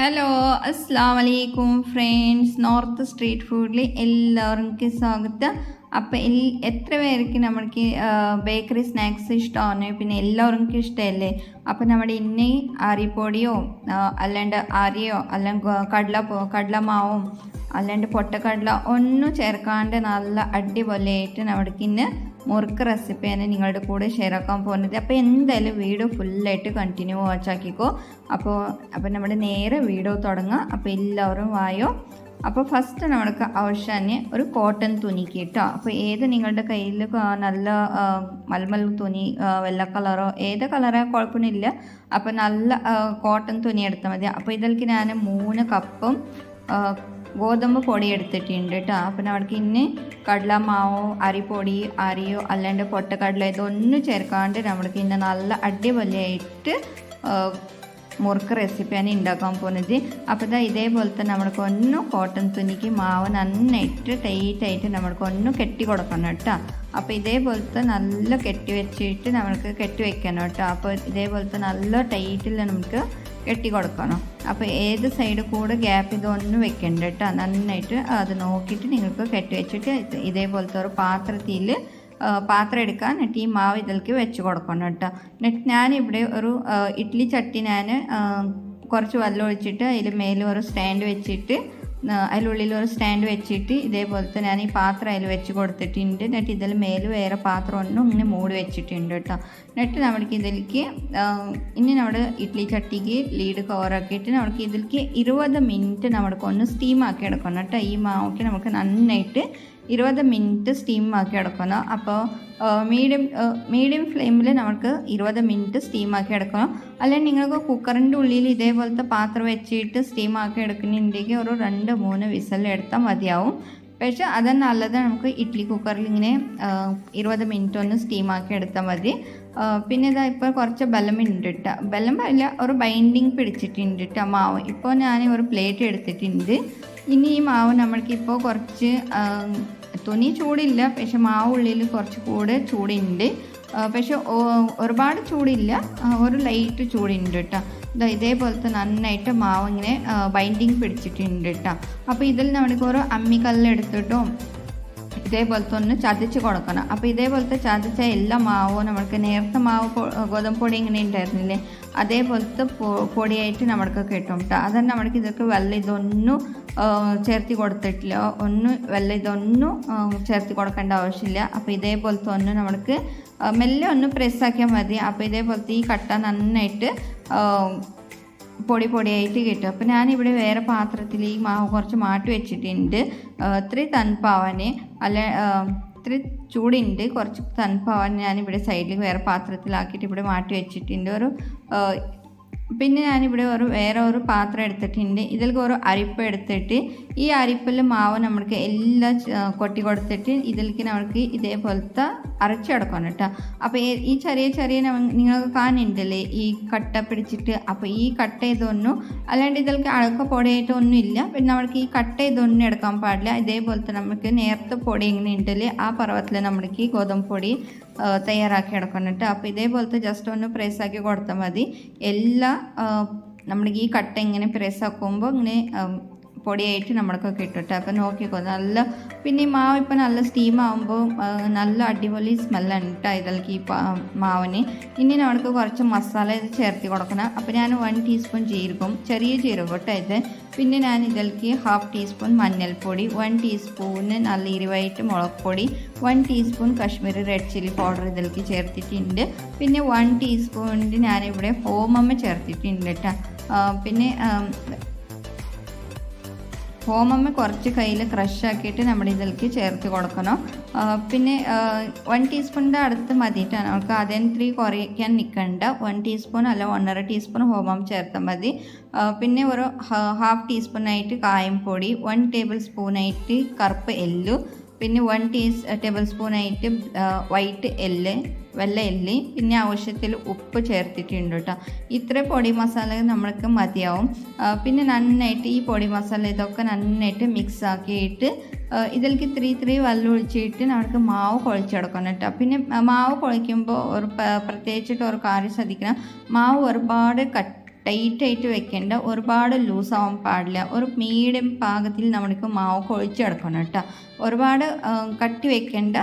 Hello അസ്സാം വലൈക്കും friends north street ഫുഡിൽ എല്ലാവർക്കും സ്വാഗതം. അപ്പോൾ എൽ എത്ര പേർക്ക് നമ്മൾക്ക് ബേക്കറി സ്നാക്സ് ഇഷ്ടമാണ് പിന്നെ എല്ലാവർക്കും ഇഷ്ടമല്ലേ അപ്പോൾ നമ്മുടെ ഇന്നി അരിപ്പൊടിയോ അല്ലാണ്ട് അരിയോ അല്ലെങ്കിൽ കടല കടലമാവും അല്ലാണ്ട് പൊട്ടക്കടല ഒന്നും ചേർക്കാണ്ട് നല്ല അടിപൊളിയായിട്ട് നമ്മൾക്ക് ഇന്ന് മുറുക്ക് റെസിപ്പിയാണ് നിങ്ങളുടെ കൂടെ ഷെയർ ആക്കാൻ പോകുന്നത്. അപ്പോൾ എന്തായാലും വീഡിയോ ഫുള്ളായിട്ട് കണ്ടിന്യൂ വാച്ചാക്കിക്കോ അപ്പോൾ അപ്പോൾ നമ്മുടെ നേരെ വീഡിയോ തുടങ്ങാം. അപ്പോൾ എല്ലാവരും വായോ. അപ്പോൾ ഫസ്റ്റ് നമ്മൾക്ക് ആവശ്യം ഒരു കോട്ടൺ തുണി കേട്ടോ. അപ്പോൾ ഏത് നിങ്ങളുടെ കയ്യിൽ നല്ല മൽമൽ തുണി വെള്ള കളറോ ഏത് കളറോ കുഴപ്പമൊന്നുമില്ല. അപ്പോൾ നല്ല കോട്ടൺ തുണി എടുത്താൽ മതി. അപ്പോൾ ഇതിലേക്ക് ഞാൻ മൂന്ന് കപ്പും ഗോതമ്പ് പൊടി എടുത്തിട്ടുണ്ട് കേട്ടോ. അപ്പം നമ്മൾക്ക് ഇന്ന് കടലമാവോ അരിപ്പൊടി അരിയോ അല്ലാണ്ട് പൊട്ടക്കടല ഇതൊന്നും ചേർക്കാണ്ട് നമ്മൾക്ക് ഇന്ന് നല്ല അടിപൊളിയായിട്ട് മുറുക്ക് റെസിപ്പിയാണ് ഉണ്ടാക്കാൻ പോകുന്നത് അപ്പോൾ ഇതാ ഇതേപോലെ തന്നെ നമ്മൾക്ക് ഒന്ന് കോട്ടൺ തുണിക്ക് മാവ് നന്നായിട്ട് ടൈറ്റായിട്ട് നമ്മൾക്ക് ഒന്ന് കെട്ടി കൊടുക്കണം കേട്ടോ. അപ്പോൾ ഇതേപോലത്തെ നല്ല കെട്ടി വെച്ചിട്ട് നമ്മൾക്ക് കെട്ടി വെക്കണം കേട്ടോ. അപ്പോൾ ഇതേപോലത്തെ നല്ല ടൈറ്റിൽ നമുക്ക് കെട്ടി കൊടുക്കണം. അപ്പോൾ ഏത് സൈഡ് കൂടെ ഗ്യാപ്പ് ഇതൊന്നും വെക്കണ്ട കേട്ടോ. നന്നായിട്ട് അത് നോക്കിയിട്ട് നിങ്ങൾക്ക് കെട്ടി വെച്ചിട്ട് ഇത് ഇതേപോലത്തെ ഒരു പാത്രത്തിൽ പാത്രം എടുക്കാൻ എന്നിട്ട് ഈ മാവ് ഇതിലേക്ക് വെച്ച് കൊടുക്കണം കേട്ടോ. എന്നിട്ട് ഞാനിവിടെ ഒരു ഇഡ്ഡലി ചട്ടി ഞാൻ കുറച്ച് വെള്ളം ഒഴിച്ചിട്ട് അതിൽ മേലെ ഒരു സ്റ്റാൻഡ് വെച്ചിട്ട് അതിലുള്ളിൽ ഒരു സ്റ്റാൻഡ് വെച്ചിട്ട് ഇതേപോലത്തെ ഞാൻ ഈ പാത്രം അതിൽ വെച്ച് കൊടുത്തിട്ടുണ്ട്. എന്നിട്ട് ഇതിൽ മേലെ വേറെ പാത്രം ഒന്നും ഇങ്ങനെ മൂടി വെച്ചിട്ടുണ്ട് കേട്ടോ. എന്നിട്ട് നമ്മൾക്ക് ഇതിലേക്ക് ഇനി നമ്മുടെ ഇഡ്ഡലി ചട്ടിക്ക് ലീഡ് കവറാക്കിയിട്ട് നമുക്ക് ഇതിലേക്ക് ഇരുപത് മിനിറ്റ് നമ്മൾക്ക് ഒന്ന് സ്റ്റീം ആക്കി എടുക്കണം കേട്ടോ. ഈ മാവൊക്കെ നമുക്ക് നന്നായിട്ട് ഇരുപത് മിനിറ്റ് സ്റ്റീം ആക്കി എടുക്കണം അപ്പോൾ മീഡിയം മീഡിയം ഫ്ലെയിമിൽ നമുക്ക് ഇരുപത് മിനിറ്റ് സ്റ്റീം ആക്കി എടുക്കണം. അല്ലെങ്കിൽ നിങ്ങൾക്ക് കുക്കറിന്റെ ഉള്ളിൽ ഇതേപോലത്തെ പാത്രം വെച്ചിട്ട് സ്റ്റീം ആക്കി എടുക്കുന്നുണ്ടെങ്കിൽ ഒരു രണ്ട് മൂന്ന് വിസൽ എടുത്താൽ മതിയാവും. പക്ഷേ അത് നല്ലത് നമുക്ക് ഇഡ്ഡലി കുക്കറിൽ ഇങ്ങനെ ഇരുപത് മിനിറ്റ് ഒന്ന് സ്റ്റീം ആക്കി എടുത്താൽ മതി. പിന്നെ ഇതാ ഇപ്പോൾ കുറച്ച് ബലം ഉണ്ട് ബലം അല്ല ഒരു ബൈൻഡിങ് പിടിച്ചിട്ടുണ്ട് മാവ്. ഇപ്പോൾ ഞാൻ ഒരു പ്ലേറ്റ് എടുത്തിട്ടുണ്ട്. ഇനി ഈ മാവ് നമ്മൾക്കിപ്പോൾ കുറച്ച് തുണി ചൂടില്ല. പക്ഷെ മാവ് ഉള്ളിൽ കുറച്ച് കൂടെ ചൂടുണ്ട്. പക്ഷെ ഒരുപാട് ചൂടില്ല. ഒരു ലൈറ്റ് ചൂടുണ്ട് കേട്ടോ ഇതാ ഇതേപോലത്തെ നന്നായിട്ട് മാവ് ഇങ്ങനെ ബൈൻഡിങ് പിടിച്ചിട്ടുണ്ട് കേട്ടോ അപ്പോൾ ഇതിൽ നമുക്ക് ഓരോ അമ്മിക്കല്ല് എടുത്തിട്ടും ഇതേപോലത്തെ ഒന്ന് ചതച്ച് കൊടുക്കണം. അപ്പോൾ ഇതേപോലത്തെ ചതച്ച എല്ലാ മാവും നമ്മൾക്ക് നേരത്തെ മാവ് ഗോതമ്പ് പൊടി ഇങ്ങനെ ഉണ്ടായിരുന്നില്ലേ? അതേപോലത്തെ പൊടിയായിട്ട് നമ്മൾക്ക് കിട്ടും കേട്ടോ അതന്നെ നമ്മൾക്ക് ഇതൊക്കെ വെള്ളം ഇതൊന്നും ചേർത്തി കൊടുത്തിട്ടില്ല. ഒന്ന് വെള്ളം ഇതൊന്നും ചേർത്തി കൊടുക്കേണ്ട ആവശ്യമില്ല. അപ്പോൾ ഇതേപോലത്തെ ഒന്ന് നമ്മൾക്ക് മെല്ലെ ഒന്ന് പ്രസ്സാക്കിയാൽ മതി. അപ്പോൾ ഇതേപോലത്തെ ഈ കട്ട നന്നായിട്ട് പൊടി പൊടിയായിട്ട് കിട്ടും. അപ്പോൾ ഞാനിവിടെ വേറെ പാത്രത്തിൽ ഈ മാവ് കുറച്ച് മാറ്റി വെച്ചിട്ടുണ്ട്. ആ, തണുപ്പാവാന് അല്ല ഇത്രയും ചൂടുണ്ട്. കുറച്ച് തണുപ്പാവാൻ ഞാനിവിടെ സൈഡിൽ വേറെ പാത്രത്തിലാക്കിയിട്ട് ഇവിടെ മാറ്റി വെച്ചിട്ടുണ്ട്. ഒരു പിന്നെ ഞാനിവിടെ ഒരു വേറെ ഒരു പാത്രം എടുത്തിട്ടുണ്ട്. ഇതിൽ ഒരു അരിപ്പ് എടുത്തിട്ട് ഈ അരിപ്പല്ല മാവ് നമ്മൾക്ക് എല്ലാം കൊട്ടി കൊടുത്തിട്ട് ഇതിലേക്ക് നമുക്ക് ഇതേപോലത്തെ അരച്ചെടുക്കണം കേട്ടോ. അപ്പോൾ ഈ- ചെറിയ ചെറിയ നിങ്ങൾക്ക് കാണുന്നുണ്ടല്ലേ ഈ കട്ട പിടിച്ചിട്ട് അപ്പോൾ ഈ കട്ട ഇതൊന്നും അല്ലാണ്ട് ഇതിലേക്ക് അളക്ക പൊടിയായിട്ടൊന്നും ഇല്ല പിന്നെ നമ്മൾക്ക് ഈ കട്ട ഇതൊന്നും എടുക്കാൻ പാടില്ല. ഇതേപോലത്തെ നമുക്ക് നേരത്തെ പൊടി ഇങ്ങനെ ഉണ്ടല്ലേ ആ പർവത്തിൽ നമ്മൾക്ക് ഈ ഗോതമ്പ് പൊടി തയ്യാറാക്കി എടുക്കണം കേട്ടോ. അപ്പോൾ ഇതേപോലത്തെ ജസ്റ്റ് ഒന്ന് ആക്കി കൊടുത്താൽ മതി. എല്ലാ നമ്മുടെ ഈ കട്ട ഇങ്ങനെ പ്രസ് ആക്കുമ്പോൾ ഇങ്ങനെ പൊടിയായിട്ട് നമ്മൾക്ക് കിട്ടും കേട്ടോ അപ്പോൾ നോക്കിക്കോ നല്ല പിന്നെ ഈ മാവ് ഇപ്പോൾ നല്ല സ്റ്റീം ആകുമ്പോൾ നല്ല അടിപൊളി സ്മെല്ലാണ് കേട്ടോ ഇതിലേക്ക് ഈ മാവിന്. ഇനി നമ്മൾക്ക് കുറച്ച് മസാല ഇത് ചേർത്ത് കൊടുക്കണം. അപ്പോൾ ഞാൻ വൺ ടീസ്പൂൺ ജീരകം ചെറിയ ജീരകം കേട്ടോ ഇത്. പിന്നെ ഞാൻ ഇതിലേക്ക് ഹാഫ് ടീസ്പൂൺ മഞ്ഞൾപ്പൊടി വൺ ടീസ്പൂണ് നല്ല ഇരുവായിട്ട് മുളക് പൊടി one teaspoon Kashmiri red chilli powder ഇതിലേക്ക് ചേർത്തിട്ടുണ്ട്. പിന്നെ വൺ ടീസ്പൂണിന്റെ ഞാനിവിടെ ഹോമമ്മ ചേർത്തിട്ടുണ്ട് കേട്ടോ പിന്നെ ആം, ഹോമമ്മ കുറച്ച് കയ്യിൽ ക്രഷ് ആക്കിയിട്ട് നമ്മുടെ ഇതിലേക്ക് ചേർത്ത് കൊടുക്കണം. പിന്നെ വൺ ടീസ്പൂണിന്റെ അടുത്ത് മതിയിട്ടാണ് നമുക്ക് അതിന് ത്രീ കുറയ്ക്കാൻ നിൽക്കണ്ട വൺ ടീസ്പൂൺ അല്ല ഒന്നര ടീസ്പൂൺ ഹോമം ചേർത്താൽ മതി. പിന്നെ ഒരു ഹാഫ് ടീസ്പൂണായിട്ട് കായം പൊടി വൺ ടേബിൾ സ്പൂണായിട്ട് കറുപ്പ് എല്ലു പിന്നെ വൺ ടീസ് ടേബിൾ സ്പൂണായിട്ട് വൈറ്റ് എല്ല് വെള്ള എല്ലി പിന്നെ ആവശ്യത്തിൽ ഉപ്പ് ചേർത്തിട്ടുണ്ട് കേട്ടോ ഇത്ര പൊടി മസാല നമ്മൾക്ക് മതിയാവും. പിന്നെ നന്നായിട്ട് ഈ പൊടി മസാല ഇതൊക്കെ നന്നായിട്ട് മിക്സ് ആക്കിയിട്ട് ഇതിലേക്ക് ത്രീ ത്രീ വെള്ളം ഒഴിച്ചിട്ട് നമുക്ക് മാവ് കുഴച്ചെടുക്കണം കേട്ടോ പിന്നെ മാവ് കുഴയ്ക്കുമ്പോൾ ഒരു പ്രത്യേകിച്ചിട്ട് ഒരു കാര്യം ശ്രദ്ധിക്കണം. മാവ് ഒരുപാട് കട്ട് ടൈറ്റായിട്ട് വെക്കേണ്ട ഒരുപാട് ലൂസ് ആവാൻ പാടില്ല. ഒരു മീഡിയം പാകത്തിൽ നമ്മൾക്ക് മാവ് കുഴച്ചെടുക്കണം കേട്ടോ. ഒരുപാട് കട്ടി വെക്കേണ്ട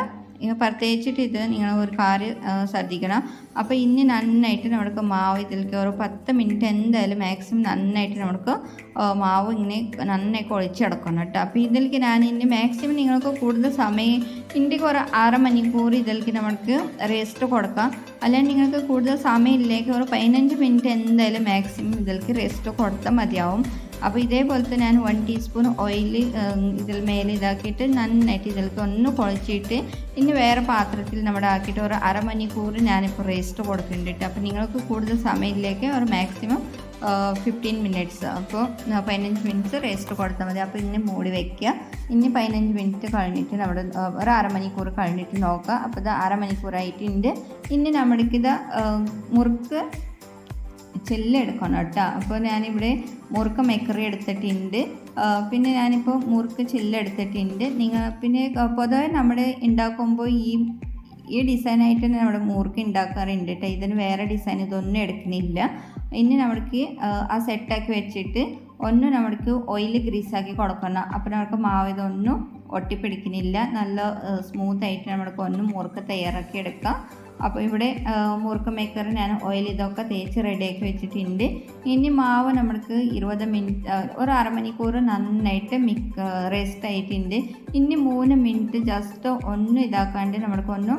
ഇങ്ങനെ പ്രത്യേകിച്ചിട്ട് ഇത് നിങ്ങൾ ഒരു കാര്യം ശ്രദ്ധിക്കണം. അപ്പോൾ ഇനി നന്നായിട്ട് നമുക്ക് മാവ് ഇതിലേക്ക് ഒരു പത്ത് മിനിറ്റ് എന്തായാലും മാക്സിമം നന്നായിട്ട് നമുക്ക് മാവ് ഇങ്ങനെ നന്നായി കുഴച്ചെടുക്കണം കേട്ടോ. അപ്പോൾ ഇതിലേക്ക് ഞാൻ ഇനി മാക്സിമം നിങ്ങൾക്ക് കൂടുതൽ സമയം ഇന്ത്യയ്ക്ക് ഒരു അരമണിക്കൂർ ഇതിലേക്ക് നമുക്ക് റെസ്റ്റ് കൊടുക്കാം. അല്ലെങ്കിൽ നിങ്ങൾക്ക് കൂടുതൽ സമയം ഇല്ലെങ്കിൽ ഒരു പതിനഞ്ച് മിനിറ്റ് എന്തായാലും മാക്സിമം ഇതിലേക്ക് റെസ്റ്റ് കൊടുത്താൽ മതിയാവും. അപ്പോൾ ഇതേപോലത്തെ ഞാൻ വൺ ടീസ്പൂൺ ഓയിൽ ഇതിൽ മേലെ ഇതാക്കിയിട്ട് നന്നായിട്ട് ഇതിലേക്ക് ഒന്ന് കുഴച്ചിട്ട് ഇനി വേറെ പാത്രത്തിൽ നമ്മുടെ ആക്കിയിട്ട് ഒരു അരമണിക്കൂർ ഞാനിപ്പോൾ റേസ്റ്റ് കൊടുക്കുന്നുണ്ട് അപ്പോൾ നിങ്ങൾക്ക് കൂടുതൽ സമയത്തിലേക്ക് ഒരു മാക്സിമം ഫിഫ്റ്റീൻ മിനിറ്റ്സ് അപ്പോൾ പതിനഞ്ച് മിനിറ്റ്സ് റേസ്റ്റ് കൊടുത്താൽ മതി. അപ്പോൾ ഇനി മൂടി വയ്ക്കുക ഇനി പതിനഞ്ച് മിനിറ്റ് കഴിഞ്ഞിട്ട് നമ്മുടെ ഒരു അരമണിക്കൂർ കഴിഞ്ഞിട്ട് നോക്കുക. അപ്പോൾ ഇത് അരമണിക്കൂറായിട്ടുണ്ട്. ഇനി നമ്മുടെ ഇത് മുറുക്ക് ചെല്ലെടുക്കണം കേട്ടോ. അപ്പോൾ ഞാനിവിടെ മുറുക്ക മേക്കറി എടുത്തിട്ടുണ്ട്. പിന്നെ ഞാനിപ്പോൾ മുറുക്ക് ചില്ലെടുത്തിട്ടുണ്ട് നിങ്ങൾ പിന്നെ പൊതുവെ നമ്മൾ ഉണ്ടാക്കുമ്പോൾ ഈ ഈ ഡിസൈനായിട്ട് തന്നെ നമ്മുടെ മുറുക്ക് ഉണ്ടാക്കാറുണ്ട് കേട്ടോ ഇതിന് വേറെ ഡിസൈൻ ഇതൊന്നും എടുക്കുന്നില്ല ഇനി നമ്മൾക്ക് ആ, സെറ്റാക്കി വെച്ചിട്ട് ഒന്ന് നമ്മൾക്ക് ഓയിൽ ഗ്രീസാക്കി കൊടുക്കണം. അപ്പോൾ നമുക്ക് മാവ് ഇതൊന്നും ഒട്ടിപ്പിടിക്കുന്നില്ല നല്ല സ്മൂത്ത് ആയിട്ട് നമ്മൾക്ക് ഒന്നും മുറുക്ക് തയ്യാറാക്കി എടുക്കാം. അപ്പോൾ ഇവിടെ മുറുക്ക് മേക്കർ ഞാൻ ഓയിൽ ഇതൊക്കെ തേച്ച് റെഡിയാക്കി വെച്ചിട്ടുണ്ട്. ഇനി മാവ് നമ്മൾക്ക് ഇരുപത് മിനിറ്റ് ഒരു അരമണിക്കൂർ നന്നായിട്ട് മിക്ക റെസ്റ്റ് ആയിട്ടുണ്ട്. ഇനി മൂന്ന് മിനിറ്റ് ജസ്റ്റ് ഒന്ന് ഇതാക്കാണ്ട് നമ്മൾക്കൊന്ന്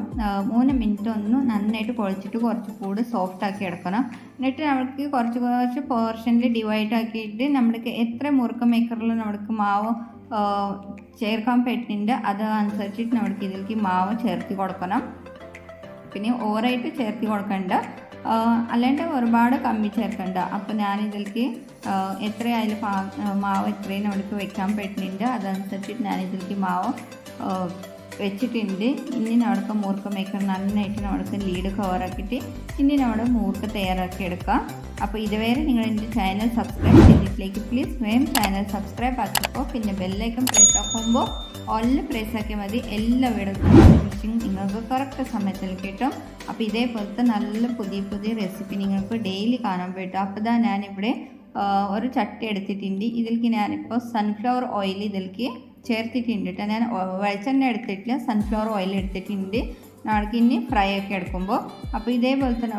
മൂന്ന് മിനിറ്റ് ഒന്ന് നന്നായിട്ട് കുഴച്ചിട്ട് കുറച്ച് കൂടി സോഫ്റ്റ് ആക്കി എടുക്കണം. എന്നിട്ട് നമ്മൾക്ക് കുറച്ച് കുറച്ച് പോർഷനിൽ ഡിവൈഡ് ആക്കിയിട്ട് നമ്മൾക്ക് എത്ര മുറുക്ക് മേക്കറിൽ നമ്മൾക്ക് മാവ് ചേർക്കാൻ പറ്റുന്നുണ്ട് അത് അനുസരിച്ചിട്ട് നമ്മൾക്ക് ഇതിലേക്ക് മാവ് ചേർത്ത് കൊടുക്കണം. പിന്നെ ഓവറായിട്ട് ചേർത്ത് കൊടുക്കണ്ട. അല്ലാണ്ട് ഒരുപാട് കമ്മി ചേർക്കണ്ട. അപ്പോൾ ആ, എത്രയായാലും പാ മാവ് എത്രയും നമുക്ക് വെക്കാൻ പറ്റുന്നുണ്ട്. അതനുസരിച്ചിട്ട് ഞാൻ ഇതിലേക്ക് മാവ് വെച്ചിട്ടുണ്ട്. ഇനി നമുക്ക് മൂർക്ക മേക്കർ നന്നായിട്ട് നമുക്ക് ലീഡ് കവറാക്കിയിട്ട് ഇനി നമ്മുടെ മൂർക്ക തയ്യാറാക്കി എടുക്കാം. അപ്പോൾ ഇതുവരെ നിങ്ങൾ എന്റെ ചാനൽ സബ്സ്ക്രൈബ് ചെയ്തിട്ടിലേക്ക് പ്ലീസ് വേം ചാനൽ സബ്സ്ക്രൈബ് ആക്കിയപ്പോൾ പിന്നെ ബെല്ലൈക്കൺ പ്രസ് ആക്കുമ്പോൾ ഓളിൽ പ്രൈസ് ആക്കിയാൽ മതി. എല്ലാ വീടും നിങ്ങൾക്ക് കറക്റ്റ് സമയത്തിൽ കിട്ടും. അപ്പോൾ ഇതേപോലത്തെ നല്ല പുതിയ പുതിയ റെസിപ്പി നിങ്ങൾക്ക് ഡെയിലി കാണാൻ പറ്റും. അപ്പോൾ ഇതാ ഞാനിവിടെ ഒരു ചട്ടി എടുത്തിട്ടുണ്ട്. ഇതിലേക്ക് ഞാനിപ്പോൾ സൺഫ്ലവർ ഓയിൽ ഇതിലേക്ക് ചേർത്തിട്ടുണ്ട് കേട്ടോ ഞാൻ വെളിച്ചെണ്ണ എടുത്തിട്ടില്ല. സൺഫ്ലവർ ഓയിൽ എടുത്തിട്ടുണ്ട്. നമ്മൾക്ക് ഇനി ഫ്രൈ ഒക്കെ എടുക്കുമ്പോൾ അപ്പോൾ ഇതേപോലെ തന്നെ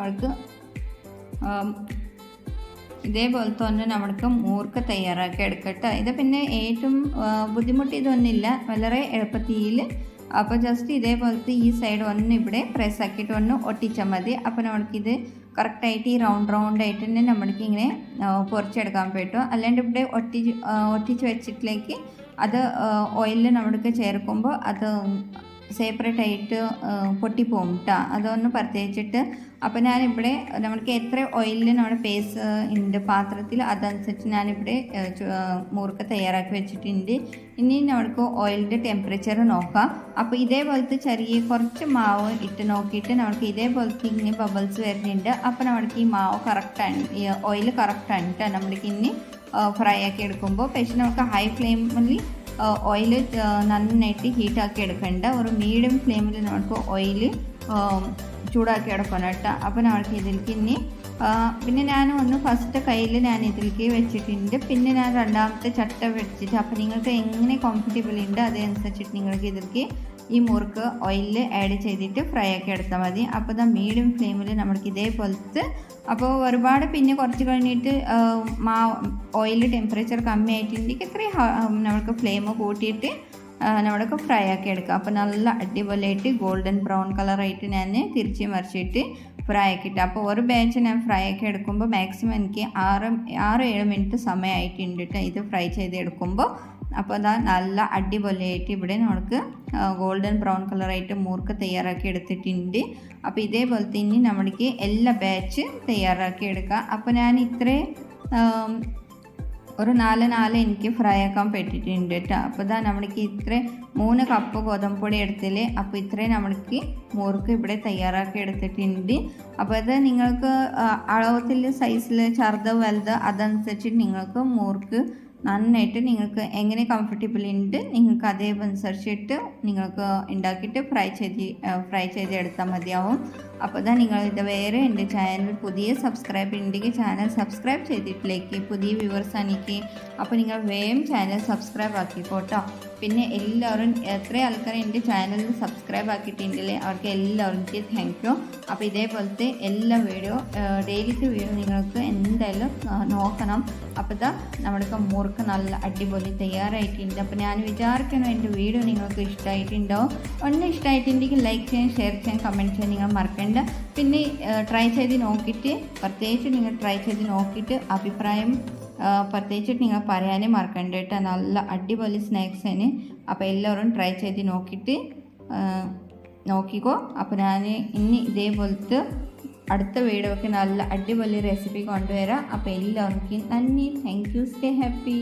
ആം, ഇതേപോലത്തെ ഒന്ന് നമ്മൾക്ക് മൂർക്ക തയ്യാറാക്കി എടുക്കട്ടെ. ഇത് പിന്നെ ഏറ്റവും ബുദ്ധിമുട്ട് ഇതൊന്നുമില്ല വളരെ എളുപ്പത്തിയിൽ അപ്പോൾ ജസ്റ്റ് ഇതേപോലത്തെ ഈ സൈഡ് ഒന്ന് ഇവിടെ പ്രസ് ആക്കിയിട്ട് ഒന്ന് ഒട്ടിച്ചാൽ മതി. അപ്പോൾ നമ്മൾക്കിത് കറക്റ്റായിട്ട് ഈ റൗണ്ട് റൗണ്ട് ആയിട്ട് തന്നെ നമ്മൾക്ക് ഇങ്ങനെ പൊറിച്ചെടുക്കാൻ പറ്റും. അല്ലാണ്ട് ഇവിടെ ഒട്ടി ഒട്ടിച്ച് വെച്ചിട്ടിലേക്ക് അത് ഓയിലിൽ നമ്മൾക്ക് ചേർക്കുമ്പോൾ അത് സെപ്പറേറ്റ് ആയിട്ട് പൊട്ടിപ്പോകും കേട്ടോ അതൊന്ന് പ്രത്യേകിച്ചിട്ട് അപ്പോൾ ഞാനിവിടെ നമ്മൾക്ക് എത്ര ഓയിലിൽ നമ്മുടെ പേസ് ഉണ്ട് പാത്രത്തിൽ അതനുസരിച്ച് ഞാനിവിടെ മുറുക്ക തയ്യാറാക്കി വെച്ചിട്ടുണ്ട്. ഇനി നമ്മൾക്ക് ഓയിലിന്റെ ടെമ്പറേച്ചർ നോക്കാം. അപ്പോൾ ഇതേപോലത്തെ ചെറിയ കുറച്ച് മാവ് ഇട്ട് നോക്കിയിട്ട് നമുക്ക് ഇതേപോലത്തെ ഇങ്ങനെ ബബിൾസ് വരുന്നുണ്ട്. അപ്പോൾ നമ്മൾക്ക് ഈ മാവ് കറക്റ്റാണ് ഓയിൽ കറക്റ്റാണ് കേട്ടോ നമ്മൾക്ക് ഇനി ഫ്രൈ ആക്കി എടുക്കുമ്പോൾ പക്ഷേ നമുക്ക് ഹൈ ഫ്ലെയിമിൽ ഓയിൽ നന്നായിട്ട് ഹീറ്റാക്കി എടുക്കണ്ട. ഒരു മീഡിയം ഫ്ലെയിമിൽ നമുക്ക് ഓയിൽ ചൂടാക്കി എടുക്കണം കേട്ടോ. അപ്പോൾ നമുക്ക് ഇതിലേക്ക് ഇനി പിന്നെ ഞാൻ ഒന്ന് ഫസ്റ്റ് കയ്യിൽ ഞാൻ ഇതിലേക്ക് വെച്ചിട്ടുണ്ട്. പിന്നെ ഞാൻ രണ്ടാമത്തെ ചട്ട വെച്ചിട്ട് അപ്പോൾ നിങ്ങൾക്ക് എങ്ങനെ കംഫർട്ടബിൾ ഉണ്ട് അതനുസരിച്ചിട്ട് നിങ്ങൾക്ക് ഇതിലേക്ക് ഈ മുറുക്ക് ഓയിലിൽ ആഡ് ചെയ്തിട്ട് ഫ്രൈ ആക്കി എടുത്താൽ മതി. അപ്പോൾ ഇതാ മീഡിയം ഫ്ലെയിമിൽ നമ്മൾക്ക് ഇതേപോലത്തെ അപ്പോൾ ഒരുപാട് പിന്നെ കുറച്ച് കഴിഞ്ഞിട്ട് മാ ഓയിൽ ടെമ്പറേച്ചർ കമ്മി ആയിട്ടുണ്ടെങ്കിൽ ഇത്രയും നമ്മൾക്ക് ഫ്ലെയിം കൂട്ടിയിട്ട് നമ്മൾക്ക് ഫ്രൈ ആക്കി എടുക്കാം. അപ്പോൾ നല്ല അടിപൊളിയായിട്ട് ഗോൾഡൻ ബ്രൗൺ കളറായിട്ട് ഞാൻ തിരിച്ച് മറിച്ചിട്ട് ഫ്രൈ ആക്കിയിട്ട് അപ്പോൾ ഒരു ബാച്ച് ഞാൻ ഫ്രൈ ആക്കി എടുക്കുമ്പോൾ മാക്സിമം എനിക്ക് ആറ് ആറ് ഏഴ് മിനിറ്റ് സമയമായിട്ടുണ്ട് ഇത് ഫ്രൈ ചെയ്ത് എടുക്കുമ്പോൾ അപ്പോൾ അതാ നല്ല അടിപൊളിയായിട്ട് ഇവിടെ നമുക്ക് ഗോൾഡൻ ബ്രൗൺ കളറായിട്ട് മൂർക്ക് തയ്യാറാക്കി എടുത്തിട്ടുണ്ട്. അപ്പോൾ ഇതേപോലെ തന്നെ നമ്മൾക്ക് എല്ലാ ബാച്ച് തയ്യാറാക്കി എടുക്കാം. അപ്പോൾ ഞാൻ ഇത്രയും ഒരു നാല് നാല് എനിക്ക് ഫ്രൈ ആക്കാൻ പറ്റിയിട്ടുണ്ട് കേട്ടോ അപ്പോൾ ഇതാ നമ്മൾക്ക് ഇത്ര മൂന്ന് കപ്പ് ഗോതമ്പ് പൊടി എടുത്തില്ലേ അപ്പോൾ ഇത്രയും നമ്മൾക്ക് മുറുക്ക് ഇവിടെ തയ്യാറാക്കി എടുത്തിട്ടുണ്ട്. അപ്പോൾ ഇത് നിങ്ങൾക്ക് അളവത്തിൽ സൈസിൽ ചെറുത് വലുത് അതനുസരിച്ച് നിങ്ങൾക്ക് മുറുക്ക് നന്നായിട്ട് നിങ്ങൾക്ക് എങ്ങനെ കംഫർട്ടബിൾ ഉണ്ട് നിങ്ങൾക്ക് അതേ അനുസരിച്ചിട്ട് നിങ്ങൾക്ക് ഉണ്ടാക്കിയിട്ട് ഫ്രൈ ചെയ്ത് ഫ്രൈ ചെയ്ത് ചെയ്തെടുത്താൽ മതിയാവും. അപ്പോൾ ഇതാ നിങ്ങൾ ഇത് വേറെ എന്റെ ചാനൽ പുതിയ സബ്സ്ക്രൈബ് ഉണ്ടെങ്കിൽ ചാനൽ സബ്സ്ക്രൈബ് ചെയ്തിട്ടിലേക്ക്. പുതിയ വ്യൂവേഴ്സ് ആണെങ്കിൽ അപ്പോൾ നിങ്ങൾ വേഗം ചാനൽ സബ്സ്ക്രൈബ് ആക്കിക്കോട്ടോ. പിന്നെ എല്ലാവരും എത്ര ആൾക്കാർ എന്റെ ചാനലിൽ സബ്സ്ക്രൈബ് ആക്കിയിട്ടുണ്ടെങ്കിൽ അവർക്ക് എല്ലാവർക്കും താങ്ക് യു അപ്പോൾ ഇതേപോലത്തെ എല്ലാ വീഡിയോ ഡെയിലിക്ക് വീഡിയോ നിങ്ങൾക്ക് എന്തായാലും നോക്കണം. അപ്പോൾ ഇതാ നമ്മുടെ മുറുക്ക് നല്ല അടിപൊളി തയ്യാറായിട്ടുണ്ട്. അപ്പോൾ ഞാൻ വിചാരിക്കണം എന്റെ വീഡിയോ നിങ്ങൾക്ക് ഇഷ്ടമായിട്ടുണ്ടാവും ഒന്ന് ഇഷ്ടമായിട്ടുണ്ടെങ്കിൽ ലൈക്ക് ചെയ്യാൻ ഷെയർ ചെയ്യാൻ കമന്റ് ചെയ്യാൻ നിങ്ങൾ മറക്കണ്ട പിന്നെ ട്രൈ ചെയ്ത് നോക്കിയിട്ട് പ്രത്യേകിച്ച് നിങ്ങൾ ട്രൈ ചെയ്ത് നോക്കിയിട്ട് അഭിപ്രായം പ്രത്യേകിച്ചിട്ട് നിങ്ങൾ പറയാനേ മറക്കണ്ട കേട്ടോ. നല്ല അടിപൊളി സ്നാക്സ് ആണ്. അപ്പോൾ എല്ലാവരും ട്രൈ ചെയ്ത് നോക്കിയിട്ട് നോക്കിക്കോ. അപ്പോൾ ഞാൻ ഇനി ഇതേപോലത്തെ അടുത്ത വീഡിയോയ്ക്ക് നല്ല അടിപൊളി റെസിപ്പി കൊണ്ടുവരാം. അപ്പോൾ എല്ലാവർക്കും നന്ദി. Thank you stay happy